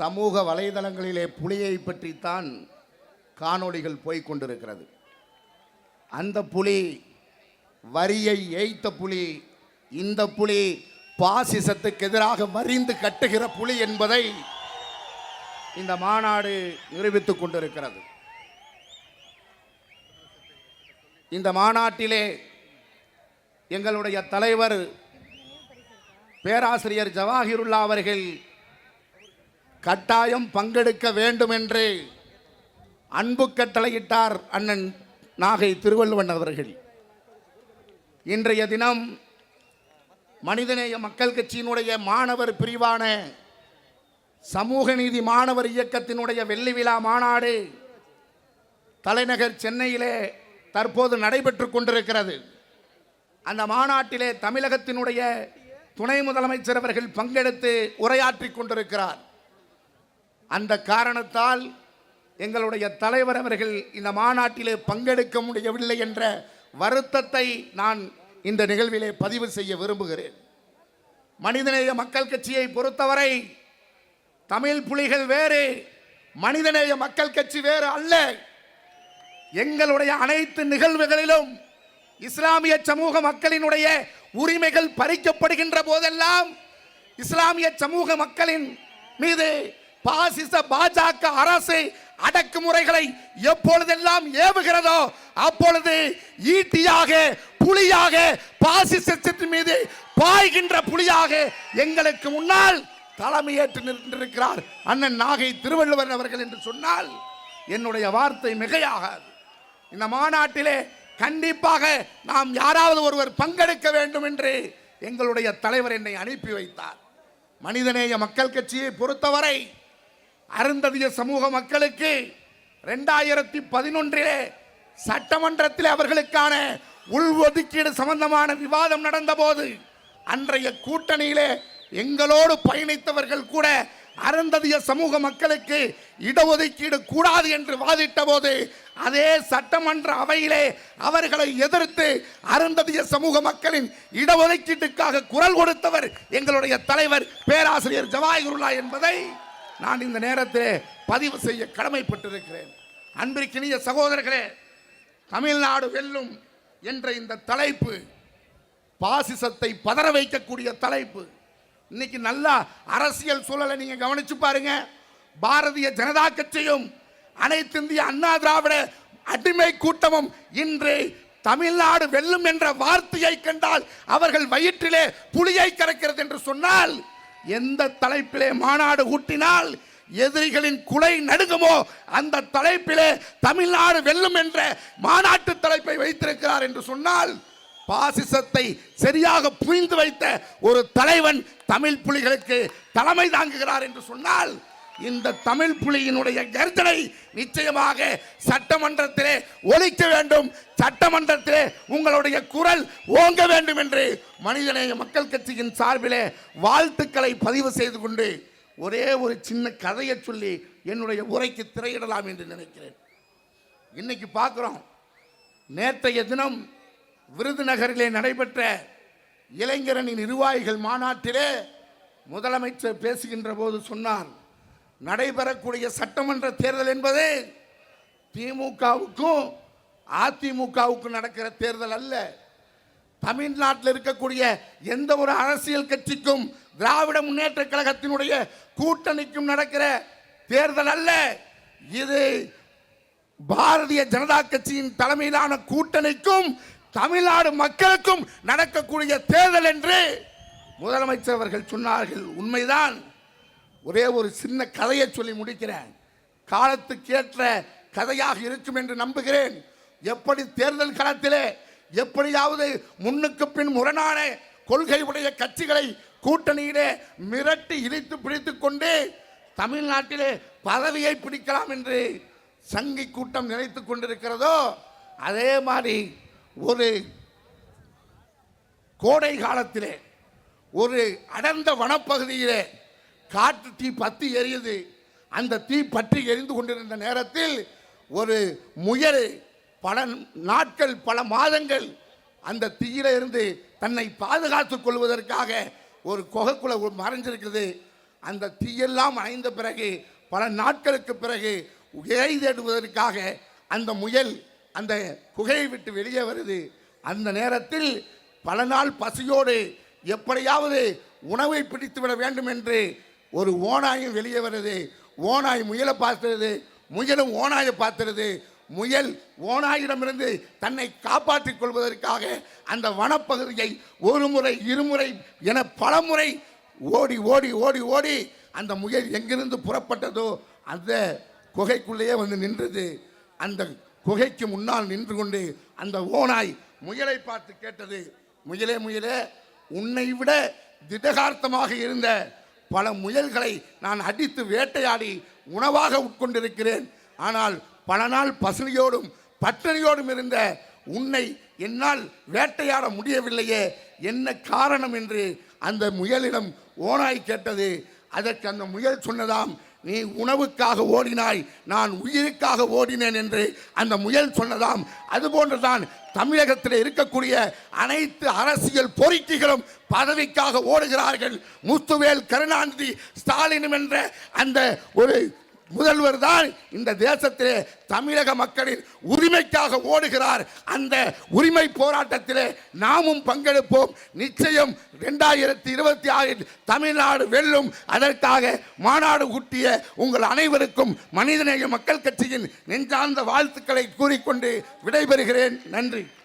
சமூக வலைதளங்களிலே புலியை பற்றித்தான் காணொளிகள் போய்க் கொண்டிருக்கிறது. அந்த புலி வரியை ஏய்த்த புலி இந்த புலி பாசிசத்துக்கு எதிராக மறிந்து கட்டுகிற புலி என்பதை இந்த மாநாடு நிரூபித்துக் கொண்டிருக்கிறது. இந்த மாநாட்டிலே எங்களுடைய தலைவர் பேராசிரியர் ஜவாஹிருல்லா அவர்கள் கட்டாயம் பங்கெடுக்க வேண்டும் என்று அன்பு கட்டளையிட்டார் அண்ணன் நாகை திருவள்ளுவன் அவர்கள். இன்றைய தினம் மனிதநேய மக்கள் கட்சியினுடைய மாணவர் பிரிவான சமூக நீதி மாணவர் இயக்கத்தினுடைய வெள்ளி விழா மாநாடு தலைநகர் சென்னையிலே தற்போது நடைபெற்று கொண்டிருக்கிறது. அந்த மாநாட்டிலே தமிழகத்தினுடைய துணை முதலமைச்சர் அவர்கள் பங்கெடுத்து உரையாற்றிக் கொண்டிருக்கிறார். அந்த காரணத்தால் எங்களுடைய தலைவர் அவர்கள் இந்த மாநாட்டிலே பங்கெடுக்க முடியவில்லை என்ற வருத்தத்தை நான் இந்த நிகழ்விலே பதிவு செய்ய விரும்புகிறேன். மனிதநேய மக்கள் கட்சியை பொறுத்தவரை தமிழ் புலிகள் வேறு மனிதநேய மக்கள் கட்சி வேறு அல்ல. எங்களுடைய அனைத்து நிகழ்வுகளிலும் இஸ்லாமிய சமூக மக்களினுடைய உரிமைகள் பறிக்கப்படுகின்ற போதெல்லாம் இஸ்லாமிய சமூக மக்களின் மீது பாசிச பாஜக அரசு அடக்குமுறைகளை எப்பொழுதெல்லாம் ஏவுகிறதோ அப்பொழுது ஈட்டியாக புலியாக பாசிசத்தின் மீது பாய்கின்ற புலியாக எங்களுக்கு முன்னால் தலைமையேற்று நின்றிருக்கிறார் அண்ணன் நாகை திருவள்ளுவர் அவர்கள் என்று சொன்னால் என்னுடைய வார்த்தை மிகையாகாது. இந்த மாநாட்டிலே கண்டிப்பாக நாம் யாராவது ஒருவர் பங்கெடுக்க வேண்டும் என்று எங்களுடைய தலைவர் என்னை அனுப்பி வைத்தார். மனிதநேய மக்கள் கட்சியை பொறுத்தவரை அருந்ததிய சமூக மக்களுக்கு ரெண்டாயிரத்தி பதினொன்றிலே சட்டமன்றத்தில் அவர்களுக்கான உள்ஒதுக்கீடு சம்பந்தமான விவாதம் நடந்தபோது அன்றைய கூட்டணியிலே எங்களோடு பயணித்தவர்கள் கூட அருந்ததிய சமூக மக்களுக்கு இடஒதுக்கீடு கூடாது என்று வாதிட்ட போது அதே சட்டமன்ற அவையிலே அவர்களை எதிர்த்து அருந்ததிய சமூக மக்களின் இடஒதுக்கீட்டுக்காக குரல் கொடுத்தவர் எங்களுடைய தலைவர் பேராசிரியர் ஜவாஹிருல்லா என்பதை நான் இந்த நேரத்தில் பதிவு செய்ய கடமைப்பட்டிருக்கிறேன். அன்பிற்கினிய சகோதரர்களே தமிழ்நாடு வெல்லும் என்ற இந்த தலைப்பு பாசிசத்தை பதற வைக்கக்கூடிய தலைப்பு. இன்னைக்கு நல்லா அரசியல் சூழலை நீங்க கவனிச்சு பாருங்க. பாரதிய ஜனதா கட்சியும் அனைத்து இந்திய அண்ணா திராவிட அடிமை கூட்டமும் இன்று தமிழ்நாடு வெல்லும் என்ற வார்த்தையை கண்டால் அவர்கள் வயிற்றிலே புலியை கறக்கிறது என்று சொன்னால் எந்த தலைப்பிலே மாநாடு கூட்டினால் எதிரிகளின் குலை நடுங்குமோ அந்த தலைப்பிலே தமிழ்நாடு வெல்லும் என்ற மாநாட்டு தலைப்பை வைத்திருக்கிறார் என்று சொன்னால் பாசிசத்தை சரியாக புரிந்து வைத்த ஒரு தலைவன் தமிழ் புலிகளுக்கு தலைமை தாங்குகிறார் என்று சொன்னால் இந்த தமிழ் புலியினுடைய கர்ஜனை நிச்சயமாக சட்டமன்றத்திலே ஒழிக்க வேண்டும். சட்டமன்றத்திலே உங்களுடைய குரல் ஓங்க வேண்டும் என்று மனிதநேய மக்கள் கட்சியின் சார்பிலே வாழ்த்துக்களை பதிவு செய்து கொண்டு ஒரே ஒரு சின்ன கதையை சொல்லி என்னுடைய உரைக்கு திரையிடலாம் என்று நினைக்கிறேன். இன்னைக்கு பார்க்குறோம். நேற்றைய தினம் விருதுநகரிலே நடைபெற்ற இளைஞரணி நிர்வாகிகள் மாநாட்டிலே முதலமைச்சர் பேசுகின்ற போது சொன்னார் நடைபெறக்கூடிய சட்டமன்ற தேர்தல் என்பது திமுகவுக்கும் அதிமுகவுக்கும் நடக்கிற தேர்தல் அல்ல. தமிழ்நாட்டில் இருக்கக்கூடிய எந்த ஒரு அரசியல் கட்சிக்கும் திராவிட முன்னேற்ற கழகத்தினுடைய கூட்டணிக்கும் நடக்கிற தேர்தல் அல்ல. இது பாரதிய ஜனதா கட்சியின் தலைமையிலான கூட்டணிக்கும் தமிழ்நாடு மக்களுக்கும் நடக்கக்கூடிய தேர்தல் என்று முதலமைச்சர் அவர்கள் சொன்னார்கள். உண்மைதான். ஒரே ஒரு சின்ன கதையை சொல்லி முடிக்கிறேன். காலத்துக்கேற்ற கதையாக இருக்கும் என்று நம்புகிறேன். எப்படி தேர்தல் களத்திலே எப்படியாவது முன்னுக்கு பின் முரணான கொள்கை உடைய கட்சிகளை கூட்டணியிலே மிரட்டி இழித்து பிடித்து கொண்டு தமிழ்நாட்டிலே பதவியை பிடிக்கலாம் என்று சங்கி கூட்டம் நினைத்து கொண்டிருக்கிறதோ அதே மாதிரி ஒரு கோடை காலத்திலே ஒரு அடர்ந்த வனப்பகுதியிலே காற்று தீ பற்றி எரியுது. அந்த தீ பற்றி எரிந்து கொண்டிருந்த நேரத்தில் ஒரு முயல் பல நாட்கள் பல மாதங்கள் அந்த தீயில இருந்து தன்னை பாதுகாத்து கொள்வதற்காக ஒரு குகைக்குள்ள மறைஞ்சிருக்குது அந்த தீயெல்லாம் அணைந்த பிறகு பல நாட்களுக்கு பிறகு இறை தேடுவதற்காக அந்த முயல் அந்த குகையை விட்டு வெளியே வருது. அந்த நேரத்தில் பல நாள் பசியோடு எப்படியாவது உணவை பிடித்து விட வேண்டும் என்று ஒரு ஓனாயும் வெளியே வருது ஓநாய் முயலை பார்த்துறது முயலும் ஓனாயை பார்த்துறது முயல் ஓனாயிடமிருந்து தன்னை காப்பாற்றிக் கொள்வதற்காக அந்த வனப்பகுதியை ஒரு முறை இருமுறை என பலமுறை ஓடி ஓடி ஓடி ஓடி அந்த முயல் எங்கிருந்து புறப்பட்டதோ அந்த குகைக்குள்ளேயே வந்து நின்றது. அந்த குகைக்கு முன்னால் நின்று கொண்டு அந்த ஓநாய் முயலை பார்த்து கேட்டது முயலே முயலே உன்னை விட திடகார்த்தமாக இருந்த பல முயல்களை நான் அடித்து வேட்டையாடி உணவாக உட்கொண்டிருக்கிறேன். ஆனால் பல நாள் பசுனியோடும் பட்டினியோடும் இருந்த உன்னை என்னால் வேட்டையாட முடியவில்லையே. என்ன காரணம் என்று அந்த முயலிடம் ஓனாய் கேட்டது. அதற்கு அந்த முயல் சொன்னதாம் நீ உணவுக்காக ஓடினாய் நான் உயிருக்காக ஓடினேன் என்று அந்த முயல் சொன்னதாம். அதுபோன்றுதான் தமிழகத்தில் இருக்கக்கூடிய அனைத்து அரசியல் பொறிக்கைகளும் பதவிக்காக ஓடுகிறார்கள். முத்துவேல் கருணாநிதி ஸ்டாலினும் என்ற அந்த ஒரு முதல்வர் தான் இந்த தேசத்திலே தமிழக மக்களின் உரிமைக்காக ஓடுகிறார். அந்த உரிமை போராட்டத்திலே நாமும் பங்கெடுப்போம். நிச்சயம் ரெண்டாயிரத்தி இருபத்தி ஆறில் தமிழ்நாடு வெல்லும். அதற்காக மாநாடு கூட்டிய உங்கள் அனைவருக்கும் மனிதநேய மக்கள் கட்சியின் நெஞ்சார்ந்த வாழ்த்துக்களை கூறிக்கொண்டு விடைபெறுகிறேன். நன்றி.